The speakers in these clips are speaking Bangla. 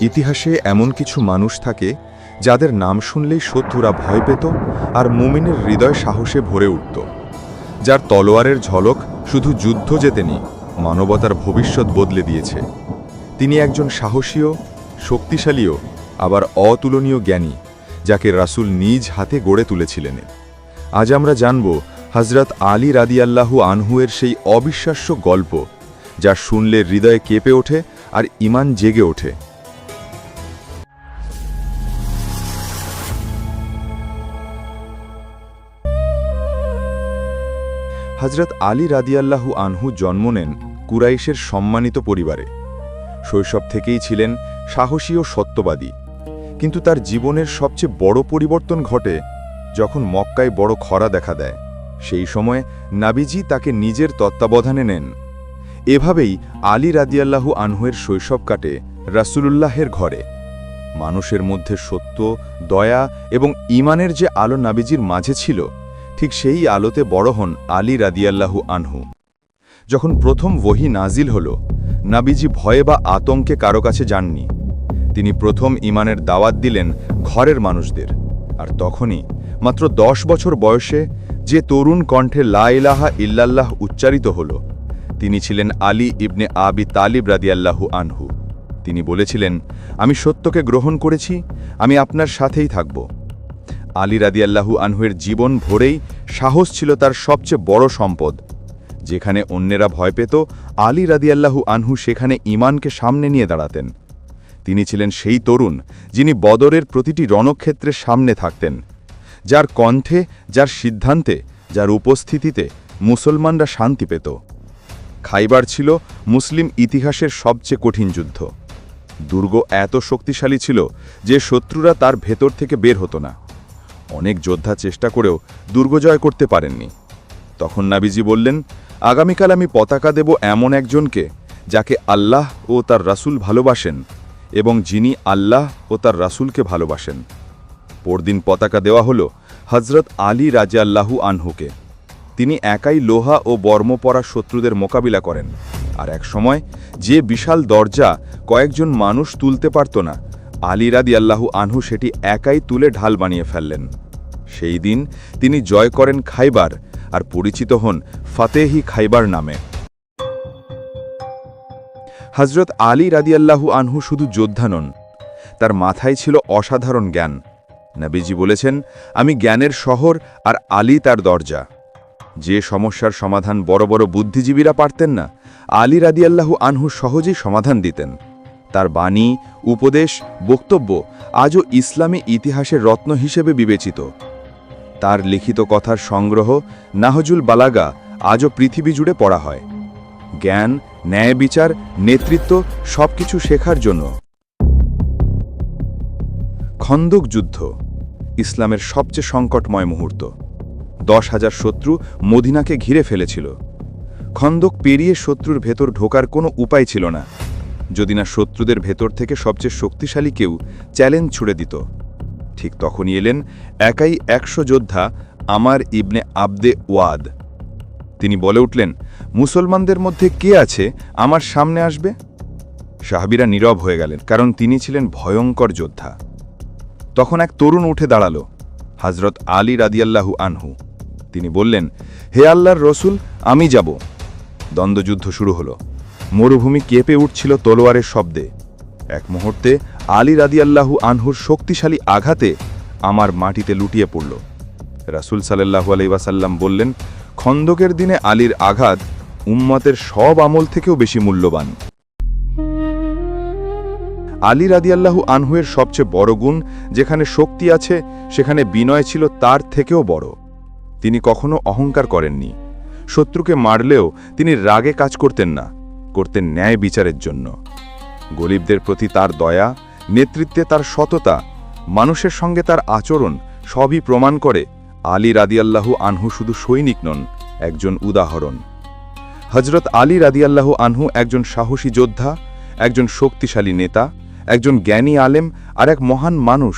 ইতিহাসে এমন কিছু মানুষ থাকে, যাদের নাম শুনলেই শত্রুরা ভয় পেত আর মুমিনের হৃদয় সাহসে ভরে উঠত। যার তলোয়ারের ঝলক শুধু যুদ্ধ জেতেনি মানবতার ভবিষ্যৎ বদলে দিয়েছে। তিনি একজন সাহসীও শক্তিশালীও, আবার অতুলনীয় জ্ঞানী, যাকে রাসূল নিজ হাতে গড়ে তুলেছিলেন। আজ আমরা জানব হজরত আলী রাদিয়াল্লাহু আনহুয়ের সেই অবিশ্বাস্য গল্প, যা শুনলে হৃদয়ে কেঁপে ওঠে আর ইমান জেগে ওঠে। হজরত আলী রাদিয়াল্লাহু আনহু জন্ম নেন কুরাইশের সম্মানিত পরিবারে। শৈশব থেকেই ছিলেন সাহসী ও সত্যবাদী। কিন্তু তার জীবনের সবচেয়ে বড় পরিবর্তন ঘটে যখন মক্কায় বড় খরা দেখা দেয়। সেই সময় নাবিজি তাকে নিজের তত্ত্বাবধানে নেন। এভাবেই আলী রাদিয়াল্লাহু আনহুয়ের শৈশব কাটে রাসূলুল্লাহের ঘরে। মানুষের মধ্যে সত্য, দয়া এবং ইমানের যে আলো নাবিজির মাঝে ছিল ঠিক সেই আলোতে বড় হন আলী রাদিয়াল্লাহু আনহু। যখন প্রথম ওহি নাজিল হল, নাবিজি ভয়ে বা আতঙ্কে কারও কাছে যাননি। তিনি প্রথম ইমানের দাওয়াত দিলেন ঘরের মানুষদের। আর তখনই, মাত্র দশ বছর বয়সে যে তরুণ কণ্ঠে লা ইলাহা ইল্লাল্লাহ উচ্চারিত হল, তিনি ছিলেন আলী ইবনে আবি তালিব রাদিয়াল্লাহু আনহু। তিনি বলেছিলেন, আমি সত্যকে গ্রহণ করেছি, আমি আপনার সাথেই থাকব। আলী রাদিয়াল্লাহু আনহুয়ের জীবন ভরেই সাহস ছিল তার সবচেয়ে বড় সম্পদ। যেখানে অন্যেরা ভয় পেত, আলী রাদিয়াল্লাহু আনহু সেখানে ইমানকে সামনে নিয়ে দাঁড়াতেন। তিনি ছিলেন সেই তরুণ যিনি বদরের প্রতিটি রণক্ষেত্রের সামনে থাকতেন। যার কণ্ঠে, যার সিদ্ধান্তে, যার উপস্থিতিতে মুসলমানরা শান্তি পেত। খাইবার ছিল মুসলিম ইতিহাসের সবচেয়ে কঠিন যুদ্ধ। দুর্গ এত শক্তিশালী ছিল যে শত্রুরা তার ভেতর থেকে বের হতো না। অনেক যোদ্ধা চেষ্টা করেও দুর্গ জয় করতে পারেননি। তখন নাবিজি বললেন, আগামীকাল আমি পতাকা দেব এমন একজনকে যাকে আল্লাহ ও তার রাসুল ভালোবাসেন এবং যিনি আল্লাহ ও তার রাসূলকে ভালোবাসেন। পরদিন পতাকা দেওয়া হল হজরত আলী রাজিয়াল্লাহু আনহুকে। তিনি একাই লোহা ও বর্ম পরা শত্রুদের মোকাবিলা করেন। আর এক সময় যে বিশাল দরজা কয়েকজন মানুষ তুলতে পারত না আলী রাদি আল্লাহু আনহু সেটি একাই তুলে ঢাল বানিয়ে ফেললেন। সেই দিন তিনি জয় করেন খাইবার আর পরিচিত হন ফাতেহি খাইবার নামে। হজরত আলী রাদিয়াল্লাহু আনহু শুধু যোদ্ধা নন, তার মাথায় ছিল অসাধারণ জ্ঞান। নবীজি বলেছেন, আমি জ্ঞানের শহর আর আলী তার দরজা। যে সমস্যার সমাধান বড় বড় বুদ্ধিজীবীরা পারতেন না, আলী রাদিয়াল্লাহু আনহু সহজেই সমাধান দিতেন। তার বাণী, উপদেশ, বক্তব্য আজও ইসলামী ইতিহাসের রত্ন হিসেবে বিবেচিত। তার লিখিত কথার সংগ্রহ নাহজুল বালাগা আজও পৃথিবী জুড়ে পড়া হয়। জ্ঞান, ন্যায় বিচার, নেতৃত্ব সবকিছু শেখার জন্য। খন্দক যুদ্ধ, ইসলামের সবচেয়ে সংকটময় মুহূর্ত। দশ হাজার শত্রু মদিনাকে ঘিরে ফেলেছিল। খন্দক পেরিয়ে শত্রুর ভেতর ঢোকার কোনো উপায় ছিল না। যদি না শত্রুদের ভেতর থেকে সবচেয়ে শক্তিশালী কেউ চ্যালেঞ্জ ছুড়ে দিত। ঠিক তখনই এলেন একাই একশো যোদ্ধা আমার ইবনে আবদে ওয়াদ। তিনি বলে উঠলেন, মুসলমানদের মধ্যে কে আছে আমার সামনে আসবে? সাহাবিরা নীরব হয়ে গেলেন, কারণ তিনি ছিলেন ভয়ঙ্কর যোদ্ধা। তখন এক তরুণ উঠে দাঁড়াল হজরত আলী রাদিয়াল্লাহু আনহু। তিনি বললেন, হে আল্লাহর রসুল, আমি যাব। দ্বন্দ্বযুদ্ধ শুরু হলো। মরুভূমি কেঁপে উঠছিল তলোয়ারের শব্দে। এক মুহূর্তে আলী রাদিয়াল্লাহু আনহুর শক্তিশালী আঘাতে আমার মাটিতে লুটিয়ে পড়ল। রাসুল সাল্লাহু আলাইসাল্লাম বললেন, খন্দকের দিনে আলীর আঘাত উম্মতের সব আমল থেকেও বেশি মূল্যবান। আলী রাদিয়াল্লাহু আনহুয়ের সবচেয়ে বড় গুণ, যেখানে শক্তি আছে, সেখানে বিনয় ছিল তার থেকেও বড়। তিনি কখনো অহংকার করেননি। শত্রুকে মারলেও তিনি রাগে কাজ করতেন না। করতেন ন্যায় বিচারের জন্য। গরিবদের প্রতি তার দয়া, নেতৃত্বে তার সততা, মানুষের সঙ্গে তার আচরণ সবই প্রমাণ করে আলী রাদিয়াল্লাহু আনহু শুধু সৈনিক নন, একজন উদাহরণ। হজরত আলী রাদিয়াল্লাহু আনহু একজন সাহসী যোদ্ধা, একজন শক্তিশালী নেতা, একজন জ্ঞানী আলেম আর এক মহান মানুষ।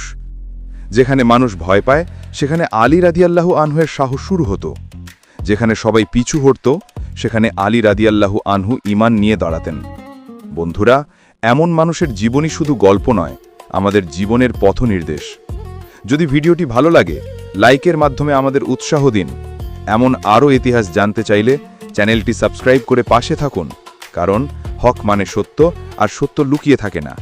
যেখানে মানুষ ভয় পায়, সেখানে আলী রাদিয়াল্লাহু আনহুয়ের সাহস শুরু হতো। যেখানে সবাই পিছু হটত সেখানে আলী রাদিয়াল্লাহু আনহু ইমান নিয়ে দাঁড়াতেন। বন্ধুরা, এমন মানুষের জীবনই শুধু গল্প নয়, আমাদের জীবনের পথ নির্দেশ যদি ভিডিওটি ভালো লাগে, লাইকের মাধ্যমে আমাদের উৎসাহ দিন। এমন আরও ইতিহাস জানতে চাইলে চ্যানেলটি সাবস্ক্রাইব করে পাশে থাকুন, কারণ হক মানে সত্য আর সত্য লুকিয়ে থাকে না।